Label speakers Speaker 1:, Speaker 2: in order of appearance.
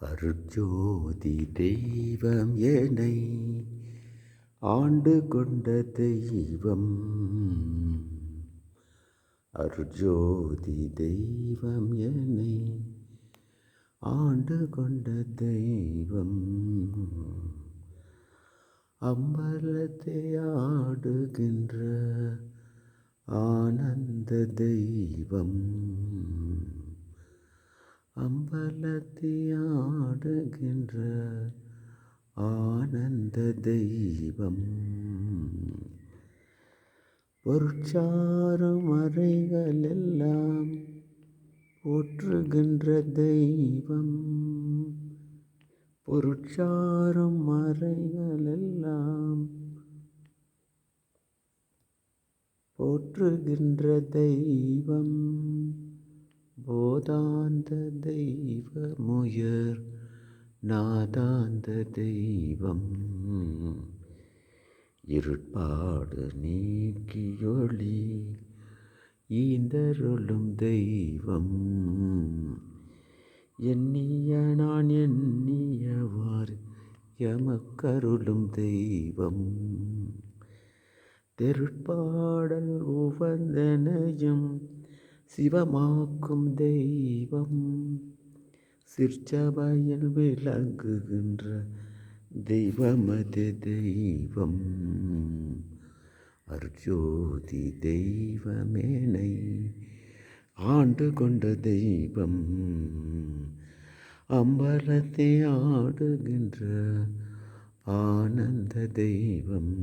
Speaker 1: அருட்ஜோதி தெய்வம் என்னை ஆண்டு கொண்ட தெய்வம். அருட்ஜோதி தெய்வம் என்னை ஆண்டு கொண்ட தெய்வம். அம்பலத்தை ஆடுகின்ற ஆனந்த தெய்வம். அம்பலத்தியாடுகின்ற ஆனந்த தெய்வம். பொருட்சாரும் அறைகள் போற்றுகின்ற தெய்வம். பொருட்சாரும் அறைகள் போற்றுகின்ற தெய்வம். போதாந்த தெய்வமுயர் நாதாந்த தெய்வம். இருட்பாடு நீக்கியொளி ஈந்தருளும் தெய்வம். எண்ணிய நான் எண்ணியவாறு எமக்கருளும் தெய்வம். தெருட்பாடல் உவந்தனையும் சிவமாக்கும் தெய்வம். சிற்சபையில் விளங்குகின்ற தெய்வமது தெய்வம். அர்ஜோதி தெய்வமேனை ஆண்டு கொண்ட தெய்வம். அம்பலத்தை ஆடுகின்ற ஆனந்த தெய்வம்.